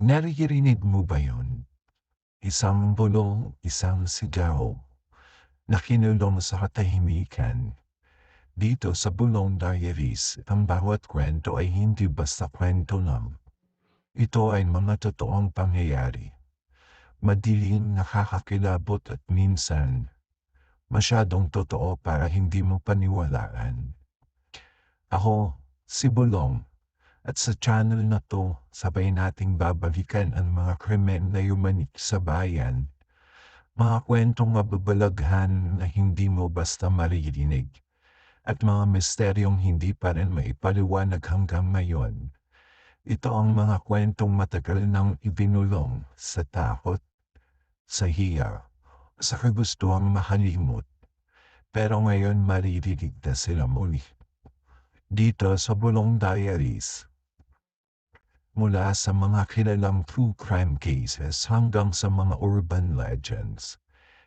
Naririnig mo ba yun? Isang bulong, isang sigaw na kinulong sa katahimikan. Dito sa Bulong Diaries, ang bawat kwento ay hindi basta kwento lang. Ito ay mga totoong pangyayari. Madilim, nakakakilabot at minsan, masyadong totoo para hindi mo paniwalaan. Ako, si Bulong, at sa channel na to, sabay nating babalikan ang mga krimen na yumanik sa bayan. Mga kwentong mababalaghan na hindi mo basta maririnig. At mga misteryong hindi pa rin maipaliwanag hanggang ngayon. Ito ang mga kwentong matagal nang ibinulong sa takot, sa hiya, sa kagustuhang makalimot. Pero ngayon maririnig na sila muli. Dito sa Bulong Diaries mula sa mga kilalang true crime cases hanggang sa mga urban legends,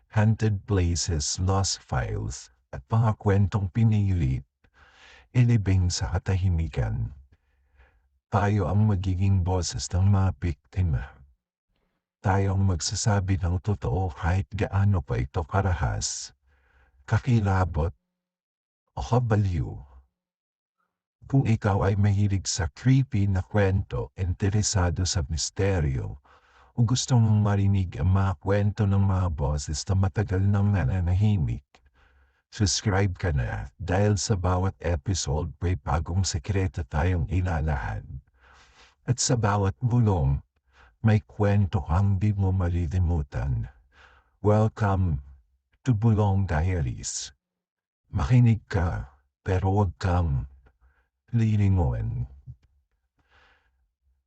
haunted places, lost files, at mga kwentong pinilit, ilibing sa katahimikan. Tayo ang magiging boses ng mga biktima. Tayo ang magsasabi ng totoo kahit gaano pa ito karahas, kakilabot, o kabaliw. Kung ikaw ay mahilig sa creepy na kwento, interesado sa misteryo, o gusto mong marinig ang mga kwento ng mga boses na matagal nang nananahimik, subscribe ka na dahil sa bawat episode may bagong sekreto tayong ilalahan. At sa bawat bulong, may kwento kang di mo malilimutan. Welcome to Bulong Diaries. Makinig ka, pero huwag kang lilingon.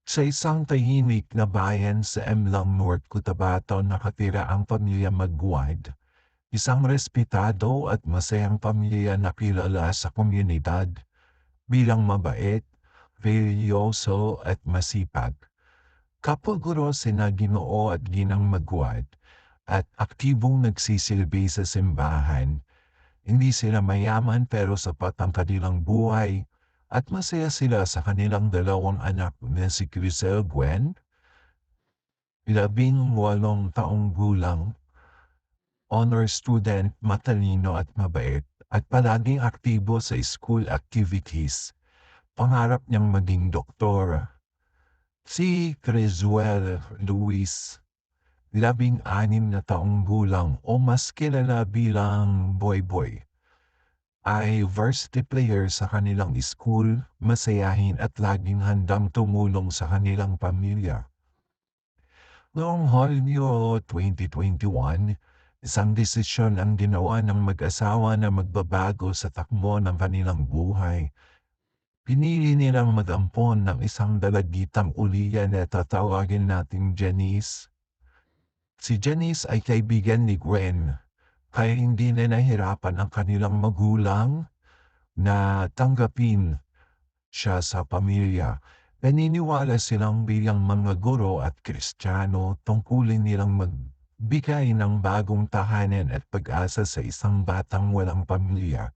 Sa isang tahimik na bayan sa Emlang North Cotabato nakatira ang pamilya Magwad, isang respetado at masayang pamilya na kilala sa komunidad bilang mabait, religyoso at masipag. Kapaguro sina Ginoo at Ginang Magwad at aktibong nagsisilbi sa simbahan. Hindi sila mayaman pero sapat ang kanilang buhay at masaya sila sa kanilang dalawang anak na si Crisel Gwen, labing walong taong gulang, honor student, matalino at mabait, at palaging aktibo sa school activities. Pangarap niyang maging doktor. Si Criswell Luis, labing anim na taong gulang o mas kilala bilang Boy Boy ay varsity player sa kanilang school, masayahin at laging handang tumulong sa kanilang pamilya. Noong Hulyo 2021, isang desisyon ang ginawa ng mag-asawa na magbabago sa takbo ng kanilang buhay. Pinili nilang magampon ng isang dalagitang uliya na tatawagin nating Janice. Si Janice ay kaibigan ni Gwen, kaya hindi na nahirapan ang kanilang magulang na tanggapin siya sa pamilya. Naniniwala silang bilang mga guro at kristyano tungkulin nilang magbigay ng bagong tahanan at pag-asa sa isang batang walang pamilya.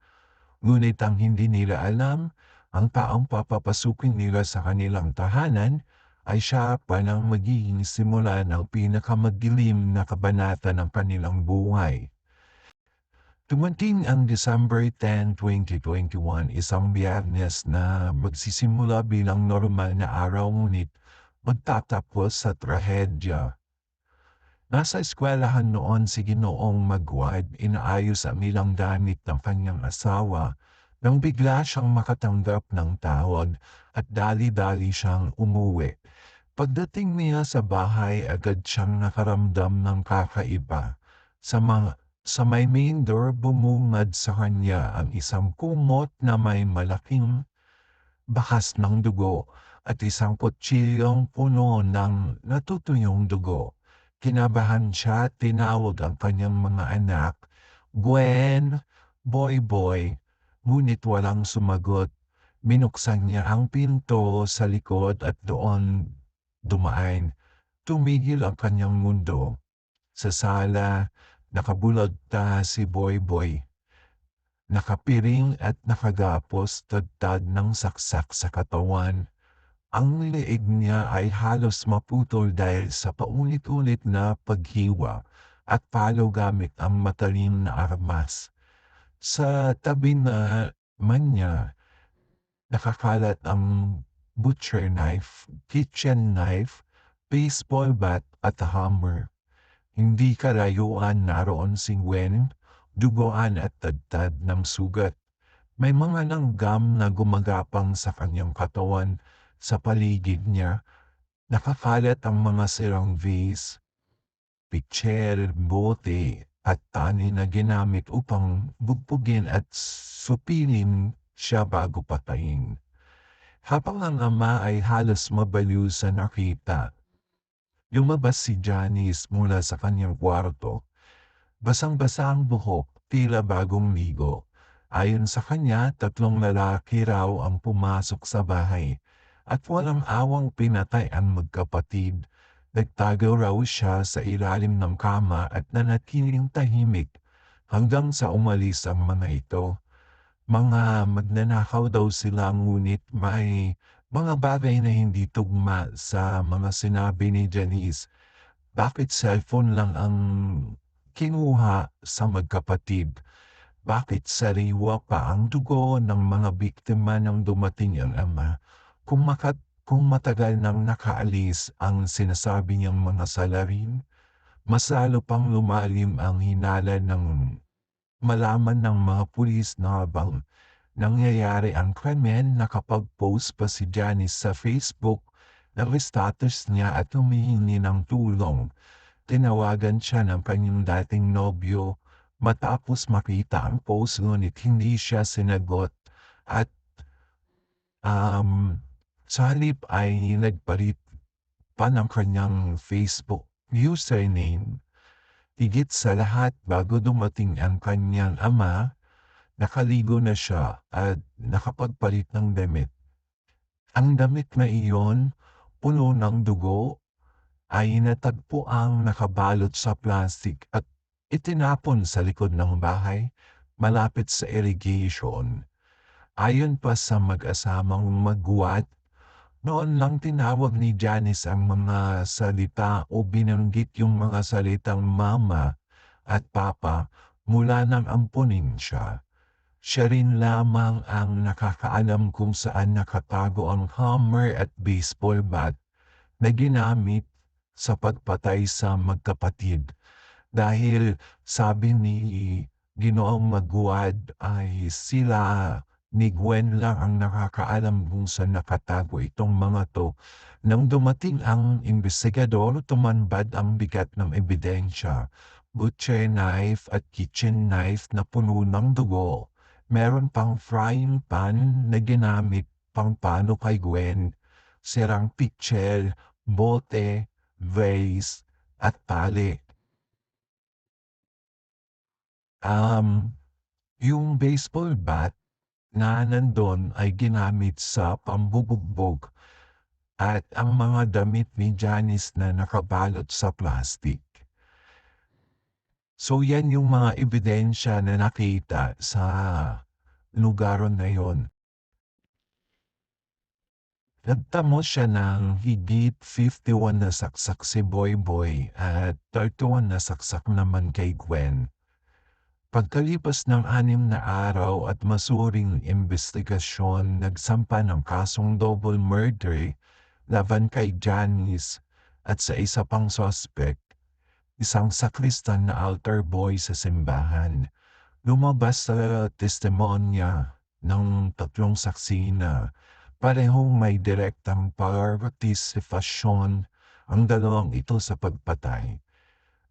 Ngunit ang hindi nila alam, ang taong papapasukin nila sa kanilang tahanan ay siya pa ng magiging simula ng pinakamadilim na kabanata ng kanilang buhay. Dumating ang December 10, 2021, isang biyernes na magsisimula bilang normal na araw ngunit magtatapos sa trahedya. Nasa eskwelahan noon si Ginoong Magwad, inaayos ang ilang damit ng kanyang asawa nang bigla siyang makatanggap ng tawag at dali-dali siyang umuwi. Pagdating niya sa bahay agad siyang nakaramdam ng kakaiba sa mga sa may main door bumungad sa kanya ang isang kumot na may malaking bakas ng dugo at isang kutsilyong puno ng natutuyong dugo. Kinabahan siya at tinawag ang kanyang mga anak, Gwen, Boy Boy, ngunit walang sumagot. Binuksan niya ang pinto sa likod at doon dumaan. Tumigil ang kanyang mundo. Sa sala, Nakabulag ta si Boy Boy. Nakapiring at nakagapos tad ng saksak sa katawan. Ang leeg niya ay halos maputol dahil sa paulit-ulit na paghiwa at palo gamit ang matalim na armas. Sa tabi naman niya, nakakalat ang butcher knife, kitchen knife, baseball bat at hammer. Hindi kalayuan naroon si Gwen, duguan at tadtad ng sugat. May mga langgam na gumagapang sa kanyang katawan sa paligid niya. Nakakalat ang mga sirang vase, pitcher, bote, at tani na ginamit upang bugbugin at supilin siya bago patayin. Habang ang ama ay halos mabaliw sa nakita, lumabas si Janice mula sa kanyang kwarto. Basang-basa ang buhok, tila bagong ligo. Ayon sa kanya, tatlong lalaki raw ang pumasok sa bahay at walang awang pinatay ang magkapatid. Nagtago raw siya sa ilalim ng kama at nanatiling tahimik hanggang sa umalis ang mga ito. Mga magnanakaw daw sila ngunit may mga bagay na hindi tugma sa mga sinabi ni Janice. Bakit cellphone lang ang kinuha sa magkapatid? Bakit sariwa pa ang dugo ng mga biktima nang dumating ang ama? Kung makat kung matagal nang nakaalis ang sinasabi niyang mga salarin, mas lalo pang lumalim ang hinala ng malaman ng mga pulis na habang nangyayari ang krimen nakapag-post pa si Janice sa Facebook ng status niya at humihingi ng tulong. Tinawagan siya ng kanyang dating nobyo matapos makita ang post ngunit hindi siya sinagot at um, sa halip ay nagpalit pa ng kanyang Facebook username. Higit sa lahat bago dumating ang kanyang ama, nakaligo na siya at nakapagpalit ng damit. Ang damit na iyon, puno ng dugo, ay natagpo ang nakabalot sa plastic at itinapon sa likod ng bahay malapit sa irrigation. Ayon pa sa mag-asamang magwat, noon lang tinawag ni Janice ang mga salita o binanggit yung mga salitang mama at papa mula nang ampunin siya. Siya rin lamang ang nakakaalam kung saan nakatago ang hammer at baseball bat na ginamit sa pagpatay sa magkapatid. Dahil sabi ni Ginoong Magwad ay sila ni Gwen lang ang nakakaalam kung saan nakatago itong mga to. Nang dumating ang investigador, tumanbad ang bigat ng ebidensya. Butcher knife at kitchen knife na puno ng dugo. Meron pang frying pan na ginamit pang pano kay Gwen. Sirang pitcher, bote, vase, at pali. Um, yung baseball bat na nandun ay ginamit sa pambubugbog at ang mga damit ni Janice na nakabalot sa plastic. So yan yung mga ebidensya na nakita sa lugaron na yon. Nagtamo siya ng higit 51 na saksak si Boy Boy at 31 na saksak naman kay Gwen. Pagkalipas ng anim na araw at masuring investigasyon, nagsampa ng kasong double murder laban kay Janice at sa isa pang suspect, isang sakristan na altar boy sa simbahan. Lumabas sa testimonya ng tatlong saksi na parehong may direktang partisipasyon ang dalawang ito sa pagpatay.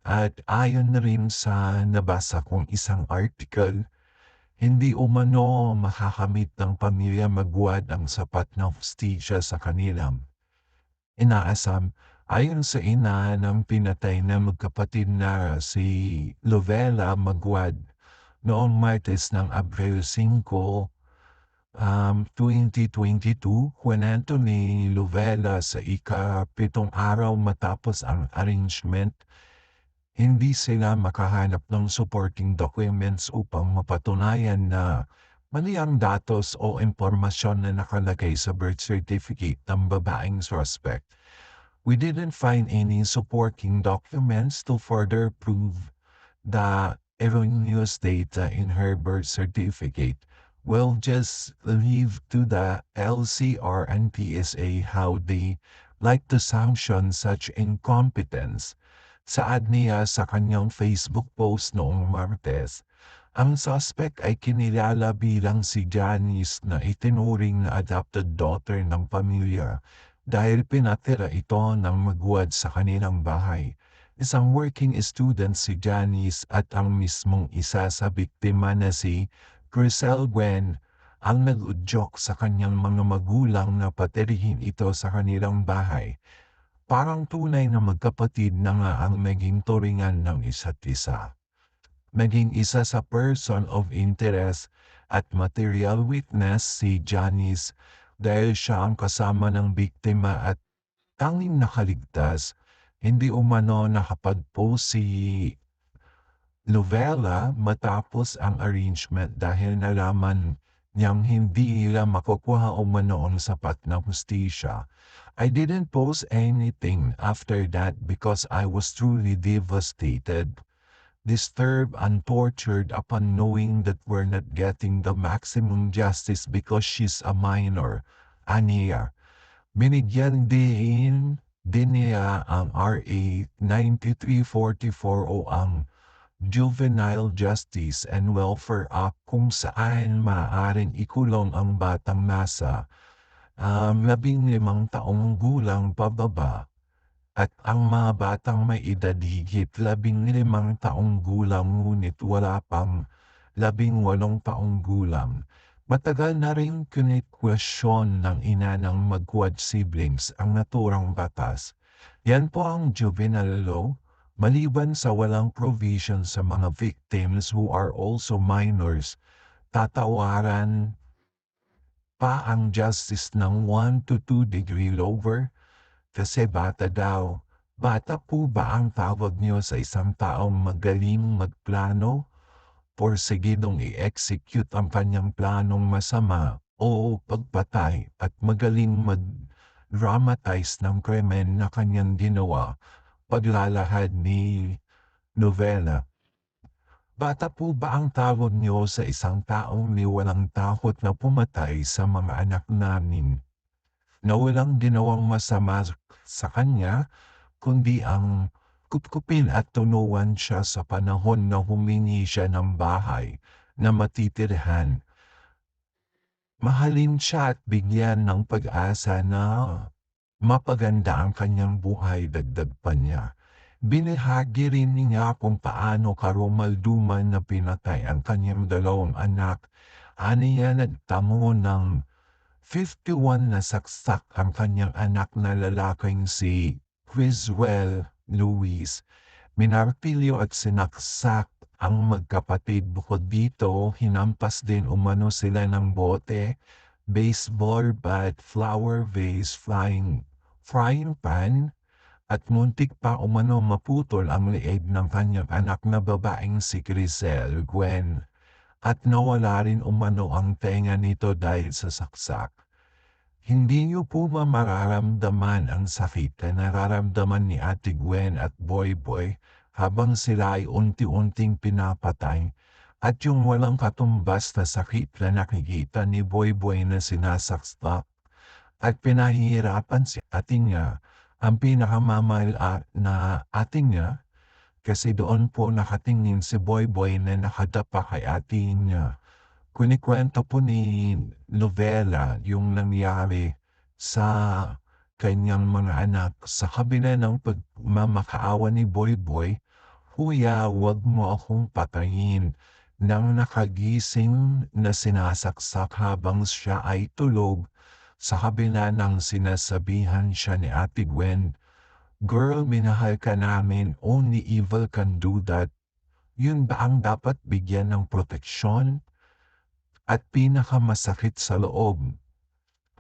At ayon na rin sa nabasa kong isang article, hindi umano makakamit ng pamilya Magwad ang sapat na hustisya sa kanilang inaasam ayon sa ina ng pinatay na magkapatid na si Lovella Magwad noong Martes ng Abril 5, um, 2022, kwento ni Lovella sa ika-pitong araw matapos ang arrangement hindi sila makahanap ng supporting documents upang mapatunayan na Mali ang datos o impormasyon na nakalagay sa birth certificate ng babaeng suspect. We didn't find any supporting documents to further prove the erroneous data in her birth certificate. We'll just leave to the LCR and PSA how they like to sanction such incompetence. Saad niya sa kanyang Facebook post noong Martes, ang suspect ay kinilala bilang si Janice na itinuring na adopted daughter ng pamilya dahil pinatira ito ng magwad sa kanilang bahay. Isang working student si Janice at ang mismong isa sa biktima na si Grisel Gwen ang nag-udyok sa kanyang mga magulang na patirihin ito sa kanilang bahay. Parang tunay na magkapatid na nga ang naging turingan ng isa't isa. Maging isa sa person of interest at material witness si Janice dahil siya ang kasama ng biktima at tanging nakaligtas, hindi umano nakapag-post si Novella matapos ang arrangement dahil nalaman niyang hindi nila makukuha umano ang sapat na hustisya. I didn't post anything after that because I was truly devastated, disturbed and tortured upon knowing that we're not getting the maximum justice because she's a minor. Aniya. Binigyan din din niya ang RA 9344 o ang Juvenile Justice and Welfare Act kung saan maaaring ikulong ang batang nasa um, labing limang taong gulang pababa at ang mga batang may edad higit labing limang taong gulang ngunit wala pang labing walong taong gulang. Matagal na rin kinikwestiyon ng ina ng magwad siblings ang naturang batas. Yan po ang juvenile law, maliban sa walang provision sa mga victims who are also minors, tatawaran pa ang justice ng 1 to 2 degree lower? Kasi bata daw. Bata po ba ang tawag niyo sa isang taong magaling magplano? Porsigidong i-execute ang kanyang planong masama o pagpatay at magaling mag-dramatize ng krimen na kanyang ginawa? Paglalahad ni Novela. Bata po ba ang tawag niyo sa isang taong may walang takot na pumatay sa mga anak namin? Na walang ginawang masama sa kanya, kundi ang kupkupin at tunuan siya sa panahon na humingi siya ng bahay na matitirhan. Mahalin siya at bigyan ng pag-asa na mapaganda ang kanyang buhay dagdag pa niya. Binahagi rin niya kung paano karumalduman na pinatay ang kanyang dalawang anak. Aniya nagtamo ng 51 na saksak ang kanyang anak na lalaking si Criswell Lewis. Minartilyo at sinaksak ang magkapatid bukod dito, hinampas din umano sila ng bote, baseball bat, flower vase, flying, frying pan, at muntik pa umano maputol ang leeg ng kanyang anak na babaeng si Grisel Gwen at nawala rin umano ang tenga nito dahil sa saksak. Hindi niyo po ba mararamdaman ang sakit na nararamdaman ni Ate Gwen at Boy Boy habang sila ay unti-unting pinapatay at yung walang katumbas na sakit na nakikita ni Boy Boy na sinasaksak at pinahihirapan si ate niya ang pinakamamahal na ating niya kasi doon po nakatingin si Boy Boy na nakadapa kay ating niya. Kunikwento po ni Novela yung nangyari sa kanyang mga anak sa kabila ng pagmamakaawa ni Boy Boy, Kuya, huwag mo akong patayin nang nakagising na sinasaksak habang siya ay tulog sa kabila ng sinasabihan siya ni Ate Gwen, Girl, minahal ka namin, only evil can do that. Yun ba ang dapat bigyan ng proteksyon? At pinakamasakit sa loob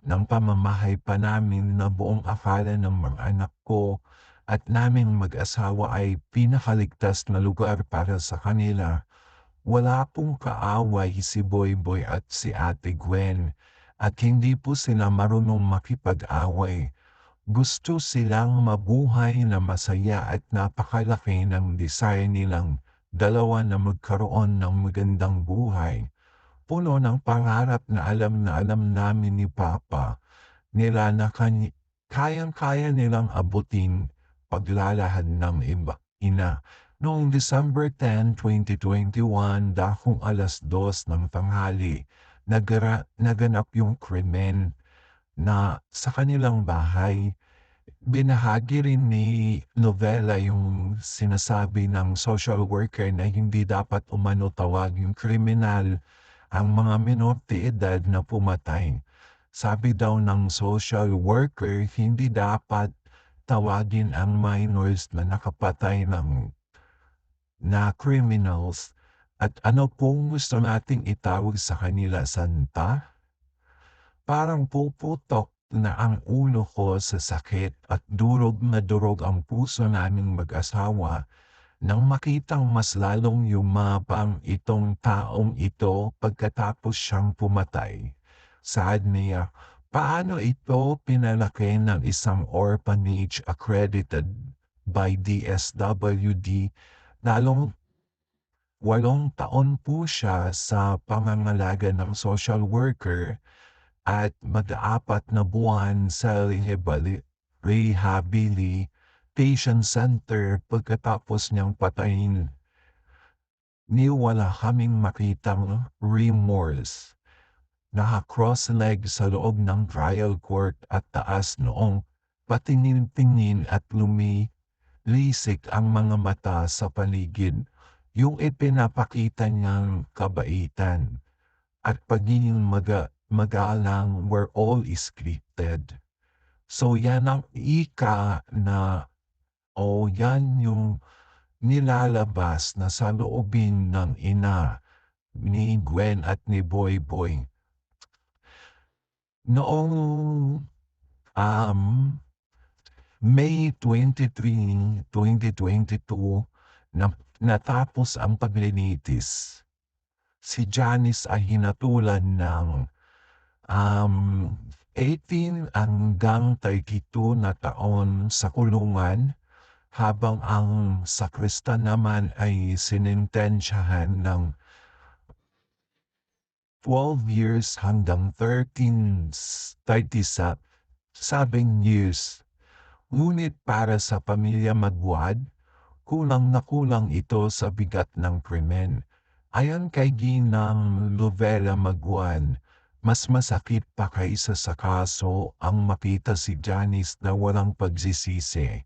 ng pamamahay pa namin na buong akala ng mga anak ko at naming mag-asawa ay pinakaligtas na lugar para sa kanila. Wala pong kaaway si Boyboy at si Ate Gwen at hindi po sila marunong makipag-away. Gusto silang mabuhay na masaya at napakalaki ng desire nilang dalawa na magkaroon ng magandang buhay. Puno ng pangarap na alam na alam namin ni Papa nila na kayang-kaya nilang abutin paglalahad ng iba, ina. Noong December 10, 2021, dakong alas dos ng tanghali, nagara, naganap yung krimen na sa kanilang bahay. Binahagi rin ni Novella yung sinasabi ng social worker na hindi dapat umano tawag yung kriminal ang mga minor de edad na pumatay. Sabi daw ng social worker, hindi dapat tawagin ang minors na nakapatay ng na criminals at ano pong gusto nating itawag sa kanila santa? Parang puputok na ang ulo ko sa sakit at durog na durog ang puso naming mag-asawa nang makitang mas lalong yumabang itong taong ito pagkatapos siyang pumatay. Saad niya, paano ito pinalaki ng isang orphanage accredited by DSWD lalong walong taon po siya sa pangangalaga ng social worker at mag-aapat na buwan sa rehabilitation center pagkatapos niyang patayin. Ni wala kaming makitang remorse. Naka-cross leg sa loob ng trial court at taas noong patingin-tingin at lumilisik ang mga mata sa paligid. Yung ipinapakita niyang kabaitan at pagiging maga magalang were all scripted. So yan ang ika na o yan yung nilalabas na sa loobin ng ina ni Gwen at ni Boy Boy. Noong um, May 23, 2022, na, natapos ang paglilitis. Si Janice ay hinatulan ng um, 18 hanggang 32 na taon sa kulungan habang ang sakristan naman ay sinintensyahan ng 12 years hanggang 13 37 sabing years. Ngunit para sa pamilya Magwad, kulang na kulang ito sa bigat ng krimen. Ayon kay Ginang Lovella Magwan, mas masakit pa kaysa sa kaso ang makita si Janice na walang pagsisisi.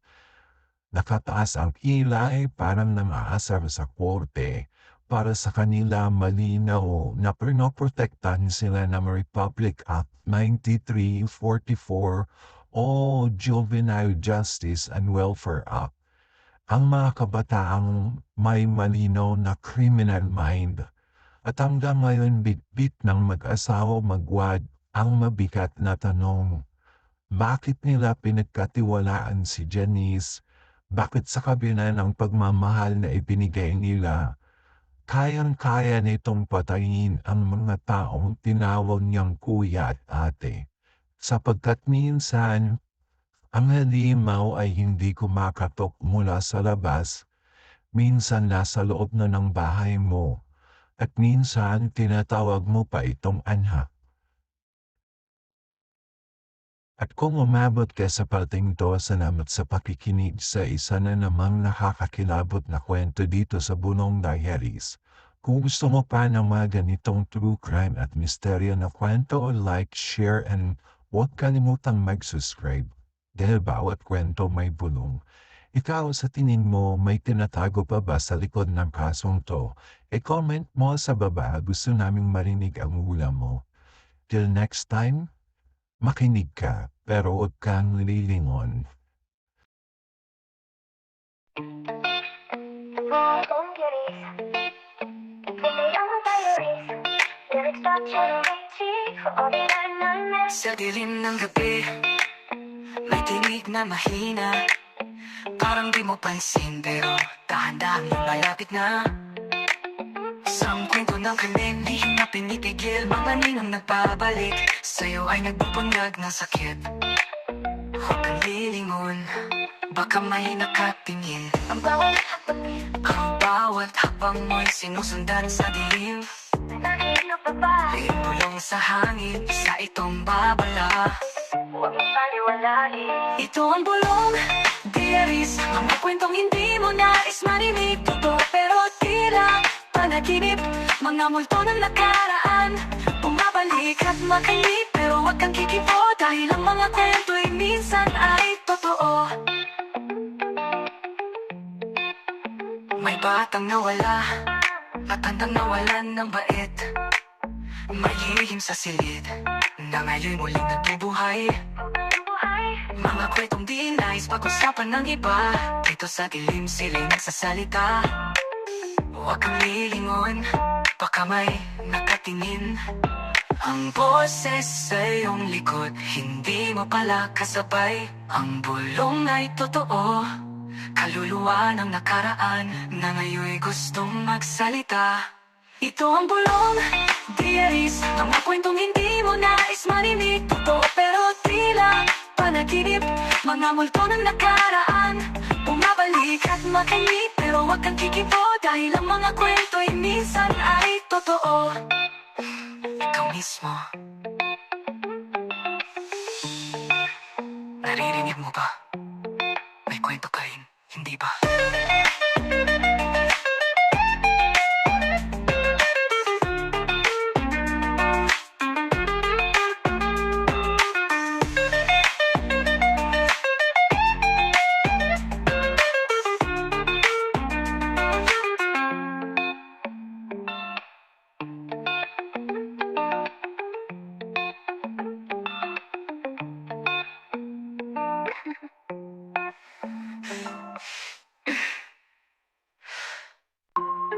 Nakataas ang kilay parang nangaasar sa korte para sa kanila malinaw na pinoprotektahan sila ng Republic Act 9344 o Juvenile Justice and Welfare Act. Ang mga kabataang may malinaw na criminal mind at hanggang ngayon bitbit ng mag-asawa magwad ang mabigat na tanong. Bakit nila pinagkatiwalaan si Janice? Bakit sa kabila ng pagmamahal na ibinigay nila, kayang-kaya nitong patayin ang mga taong tinawag niyang kuya at ate? Sapagkat minsan, ang halimaw ay hindi kumakatok mula sa labas, minsan nasa loob na ng bahay mo, at minsan tinatawag mo pa itong anak. At kung umabot ka sa parting to, salamat sa pakikinig sa isa na namang nakakakilabot na kwento dito sa Bunong Diaries. Kung gusto mo pa ng mga ganitong true crime at misteryo na kwento, like, share, and huwag kalimutang mag-subscribe. Dahil bawat kwento may bulong. Ikaw sa tingin mo may tinatago pa ba sa likod ng kasong to? E-comment mo sa baba gusto naming marinig ang hula mo. Till next time, makinig ka pero huwag kang lilingon. Put me on my diaries. Lyrics start generating for all the anonymous. Sa dilim ng gabi May tinig na mahina Parang di mo pansin Pero dahan-dahan lalapit na Isang kwento ng krimen Lihim na pinipigil Mga ninang nagpabalik Sa'yo ay nagbubunyag ng sakit. Huwag kang lilingon Baka may nakatingin. Ang bawat Ang bawat habang mo'y sinusundan sa dilim. Naging baba. Bulong sa hangin Sa itong babala. Huwag mong paliwalain. Ito ang bulong Diaries Mga kwentong hindi mo nais marinig Totoo pero tila Panaginip. Mga multo ng nakaraan. Bumabalik at makainip Pero wag kang kikipo Dahil ang mga kwento'y minsan ay totoo. May batang nawala Matandang nawalan ng bait. May sa silid Na ngayon muling nagbubuhay. Buhay mga kwentong di nais pag-usapan ng iba. Dito sa dilim sila'y nagsasalita Huwag kang lilingon Baka may nakatingin Ang boses sa iyong likod Hindi mo pala kasabay. Ang bulong ay totoo Kaluluwa ng nakaraan Na ngayon'y gustong magsalita. Ito ang bulong Diaries Mga kwentong hindi mo nais marinig. Totoo pero tila Panaginip Mga multo ng nakaraan Bumabalik at makainip Pero wag kang kikipo Dahil ang mga kwento'y minsan ay totoo Ikaw mismo Naririnig mo ba?